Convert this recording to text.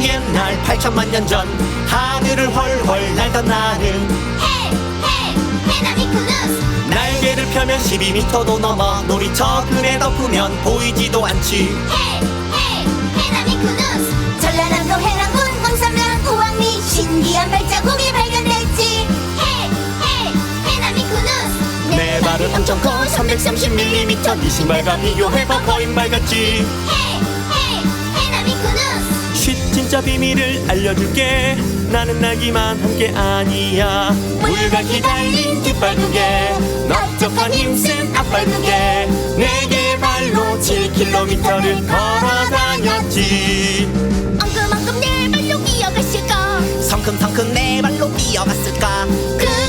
수천만 년 전 하늘을 훨훨 날던 나는 헤헤 헤나미쿠누스. 날개를 펴면 12m도 넘어 놀이터 그네 덮으면 보이지도 않지. 헤헤 헤나미쿠누스. 전라남도 해랑군 광산면 우왕리 신기한 발자국이 발견됐지. 헤헤 헤나미쿠누스. 내 발은 엄청 커 330mm 네 신발과 비교해봐 맑았지 헤헤 헤나미쿠누스 쉿 진짜 비밀을 알려줄게. 나는 날기만 한게 아니야. 물같이 달린 뒷발 두개 넓적한 힘센 앞발 두개 네 개의 발로 7km를 걸어 다녔지. 엉금엉금 내 발로 뛰어갔을까? 성큼성큼 내 발로 너희가 상상해봐